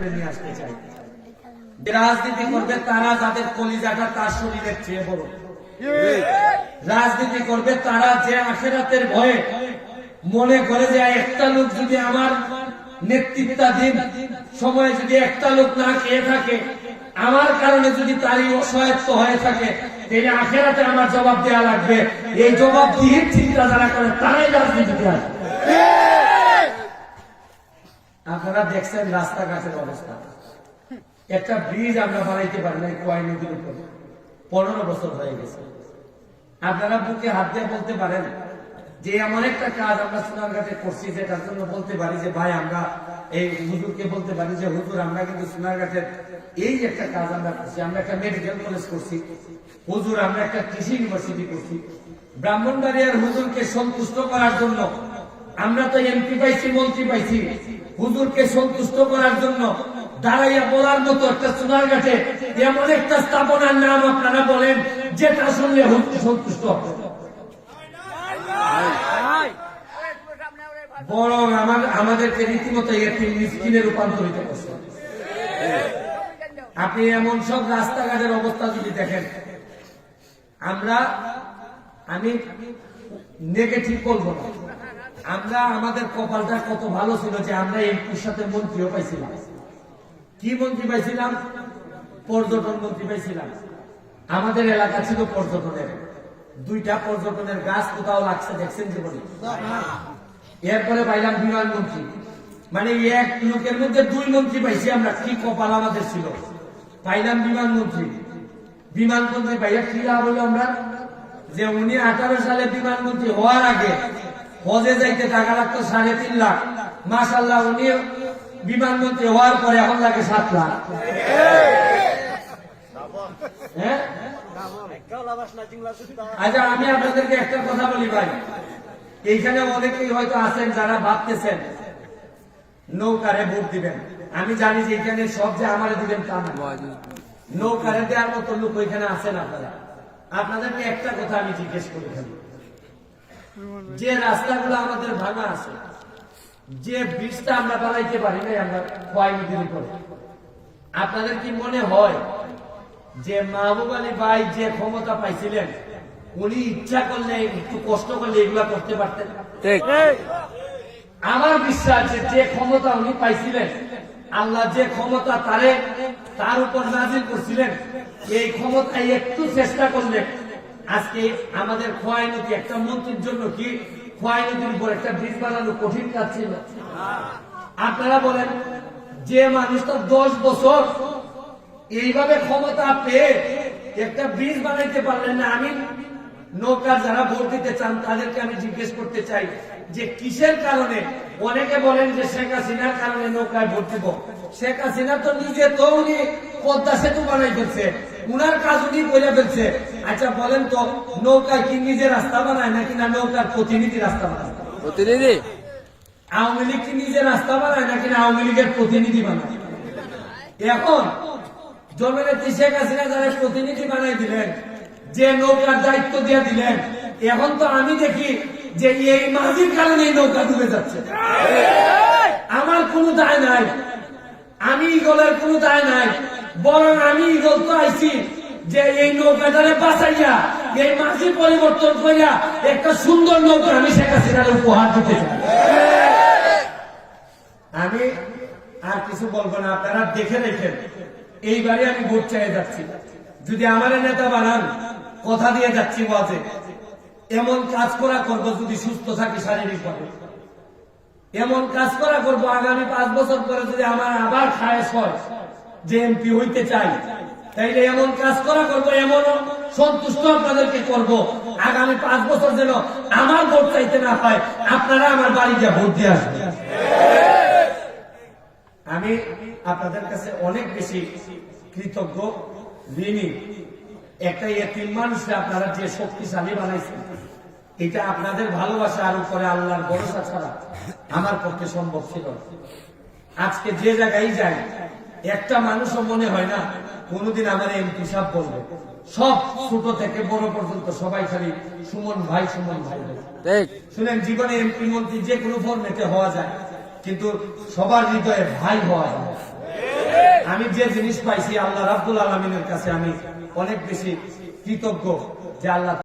উপরে নিয়ে আসতে চাই যে রাজনীতি করবে তারা যাদের কলিজাটা তার শরীরের চেয়ে বড়। রাজনীতি করবে তারা যে আখেরাতের ভয়ে মনে করে যে একটা লোক যদি আমার নেতৃত্বাধীন সময়ে যদি একটা লোক না খেয়ে থাকে, আমার কারণে যদি তারই অসহায়ত্ব হয়ে থাকে আখেরাতে আমার জবাব দেওয়া লাগবে। এই জবাব দিয়ে চিন্তা যারা করে, তারাই রাজনীতিতে আসবে। আপনারা দেখছেন রাস্তাঘাটের অবস্থা। একটা ব্রিজ আমরা বানাইতে পারি না এই কয় নদীর উপরে। পনেরো বছর হয়ে গেছে। আপনারা বুকে হাত দিয়ে বলতে পারেন যে এমন একটা কাজ আমরা সোনারঘাটে করছি, যেটার জন্য বলতে পারি যে, ভাই, আমরা এই হুজুরকে বলতে পারি যে, হুজুর, আমরা কিন্তু সোনারঘাটের এই একটা কাজ আমরা করছি। আমরা একটা মেডিকেল কলেজ করছি। হুজুর, আমরা একটা কৃষি ইউনিভার্সিটি করছি। ব্রাহ্মণবাড়িয়ার হুজুরকে সন্তুষ্ট করার জন্য আমরা তো এমপি পাইছি, মন্ত্রী পাইছি। হুজুরকে সন্তুষ্ট করার জন্য দাঁড়াইয়া বলার মতো একটা সোনারঘাটে এমন একটা স্থাপনার নাম আপনারা বলেন, যেটা শুনলে হুজুর সন্তুষ্ট বরং আমার আমাদেরকে রীতিমতো একটি রূপান্তরিত করছে। আপনি এমন সব রাস্তাঘাটের অবস্থা যদি দেখেন, আমরা আমি নেগেটিভ বলব না। আমরা আমাদের কপালটা কত ভালো ছিল যে আমরা এমপির সাথে মন্ত্রীও পাইছিলাম। কি মন্ত্রী পাইছিলাম? পর্যটন মন্ত্রী পাইছিলাম। আমাদের এলাকা ছিল পর্যটনের। দুইটা পর্যটনের গাছ কোথাও লাগছে দেখছেন জীবনে? এরপরে পাইলাম বিমান মন্ত্রী। মানে এক লোকের মধ্যে দুই মন্ত্রী পাইছি আমরা, কি কপাল আমাদের ছিল? পাইলাম বিমান মন্ত্রী। বিমান মন্ত্রী পাইয়া কি লাভ হলো আমরা? যে উনি আঠারো সালে বিমান মন্ত্রী হওয়ার আগে হজে যাইতে টাকা লাগতো সাড়ে তিন লাখ। মাসাল্লাহ উনি বিমান মন্ত্রী হওয়ার পরে এখন লাগে সাত লাখ। হ্যাঁ? আচ্ছা আমি আপনাদেরকে একটা কথা বলি ভাই। এইখানে অনেকেই হয়তো আছেন যারা ভাবতেছেন, নৌকারে ভোট দিবেন। আমি জানি যে এখানে সব যে আমারে দিবেন তা না। নৌকারে দেওয়ার মতো লোক ওইখানে আছেন আপনারা। আপনাদেরকে একটা কথা আমি জিজ্ঞেস করে ফেলি। যে রাস্তাগুলো আমাদের ভাঙা আছে যে ব্রিজটা আমরা বানাইতে পারি নাই আমরা খোয়াই নদীর উপরে। আপনাদের কি মনে হয় যে মাহবুব আলী ভাই যে ক্ষমতা পাইছিলেন উনি ইচ্ছা করলে একটু কষ্ট করলে এগুলা করতে পারতেন? আমার বিশ্বাস যে যে ক্ষমতা উনি পাইছিলেন আল্লাহ যে ক্ষমতা তারে তার উপর নাজিল করছিলেন এই ক্ষমতায় একটু চেষ্টা করলে আজকে আমাদের খোয়াই নদী, একটা মন্ত্রীর জন্য কি? খোয়াই নদীর উপর একটা ব্রিজ বানানো কঠিন কাজ ছিল। আপনারা বলেন, যে মানুষটা দশ বছর এইভাবে ক্ষমতা পেয়ে একটা ব্রিজ বানাইতে পারলেন না, আমি নৌকা যারা ভোট দিতে চান, তাদেরকে আমি জিজ্ঞেস করতে চাই যে কিসের কারণে? অনেকে বলেন যে শেখ হাসিনার কারণে নৌকায় ভোট দিব। শেখ হাসিনা তো নিজে তো উনি পদ্মা সেতু বানাই ফেলছে। উনার কাজ উনি করে ফেলছে। আচ্ছা বলেন তো নৌকায় কি নিজে রাস্তা বানায় নাকি না নৌকার প্রতিনিধি রাস্তা বানায়? প্রতিনিধি? আওয়ামী লীগ কি নিজে রাস্তা বানায় নাকি না আওয়ামী লীগের প্রতিনিধি বানায়? এখন জননেত্রী শেখ হাসিনা যারা প্রতিনিধি বানাই দিলেন যে নৌকার দায়িত্ব দিয়ে দিলেন এখন তো আমি দেখি যে এই মাঝির কারণে এই নৌকা ডুবে যাচ্ছে। আমার কোনো দায় নাই। আমি ইগলের কোনো দায় নাই। বরং আমি ইগল তো আইছি যে এই নৌকাটারে বাঁচাইয়া, এই মাঝি পরিবর্তন করিয়া একটা সুন্দর নৌকা আমি শেখ হাসিনার উপহার দিতে চাই। আমি আর কিছু বলব না, আপনারা দেখে রেখেন এইবারে আমি ভোট চাইয়ে যাচ্ছি। যদি আমার নেতা বানান, কথা দিয়ে যাচ্ছি বাজে এমন কাজ করা করব যদি সুস্থ থাকি শারীরিক ভাবে। এমন কাজ করা করব, আগামী পাঁচ বছর পরে যদি আমার আবার খায়স হয় যে এমপি হইতে চাই, তাইলে এমন কাজ করা করব এমন সন্তুষ্ট আপনাদেরকে করব। আগামী পাঁচ বছর যেন আমার ভোট চাইতে না হয় আপনারা আমার বাড়িতে ভোট দিয়ে আসবেন। আমি আপনাদের কাছে অনেক বেশি কৃতজ্ঞ, ঋণী। একটা এতিম মানুষকে আপনারা যে শক্তিশালী বানাইছেন, এটা আপনাদের ভালোবাসা আর উপরে আল্লাহর ভরসা ছাড়া আমার পক্ষে সম্ভব ছিল আজকে যে জায়গায় যাই একটা মানুষও মনে হয় না কোনোদিন আমার এমপি সাহেব বলবে। সব ছোট থেকে বড় পর্যন্ত সবাই খালি সুমন ভাই সুমন ভাই শুনেন জীবনে এমপি মন্ত্রী যে কোনো ফর্মেটে হওয়া যায় কিন্তু সবার হৃদয়ে ভাই হওয়া যায়। আমি যে জিনিস পাইছি আল্লাহ রাব্বুল আলমিনের কাছে আমি অনেক বেশি কৃতজ্ঞ যে আল্লাহ